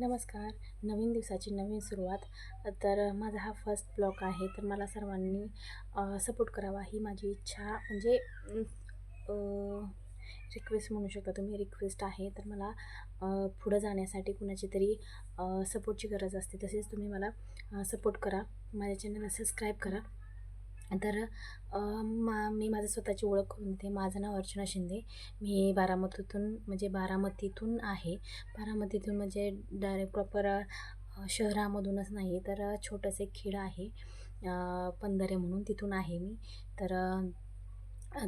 नमस्कार. नवीन दिवसाची नवीन सुरुवात. तर माझा हा फर्स्ट ब्लॉग आहे. तर मला सर्वांनी सपोर्ट करावा ही माझी इच्छा. म्हणजे रिक्वेस्ट म्हणू शकता तुम्ही. रिक्वेस्ट आहे. तर मला पुढं जाण्यासाठी कुणाची तरी सपोर्टची गरज असते. तसेच तुम्ही मला सपोर्ट करा. माझ्या चॅनलला सबस्क्राईब करा. तर मा मी माझं स्वतःची ओळख करून देते. माझं नाव अर्चना शिंदे. मी बारामतीतून म्हणजे बारामतीतून आहे. बारामतीतून म्हणजे डायरेक्ट प्रॉपर शहरामधूनच नाही तर छोटंसं एक खेड आहे. पंधरे म्हणून तिथून आहे मी. तर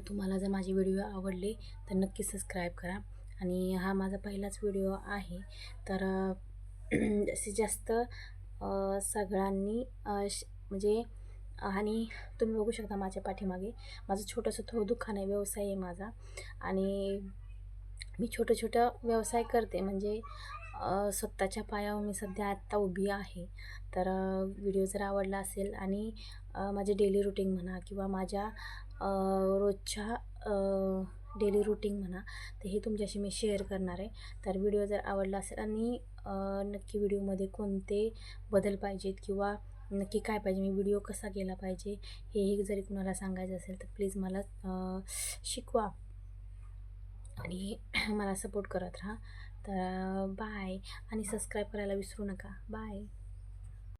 तुम्हाला जर माझे व्हिडिओ आवडले तर नक्की सबस्क्राईब करा. आणि हा माझा पहिलाच व्हिडिओ आहे. तर जास्तीत जास्त सगळ्यांनी श म्हणजे आणि तुम्ही बघू शकता माझ्या पाठीमागे. माझं छोटंसं थोडं दुकान आहे व्यवसाय आहे माझा. आणि मी छोटं छोटं व्यवसाय करते. म्हणजे स्वतःच्या पायावर मी सध्या आत्ता उभी आहे. तर व्हिडिओ जर आवडला असेल आणि माझे डेली रुटीन म्हणा किंवा माझ्या रोजच्या डेली रुटीन म्हणा तर हे तुमच्याशी मी शेअर करणार आहे. तर व्हिडिओ जर आवडला असेल आणि नक्की व्हिडिओमध्ये कोणते बदल पाहिजेत किंवा नक्की काय पाहिजे? मी व्हिडिओ कसा केला पाहिजे? हेही जरी कुणाला सांगायचं असेल तर प्लीज मला शिकवा. आणि मला सपोर्ट करत राहा. तर बाय आणि सबस्क्राईब करायला विसरू नका. बाय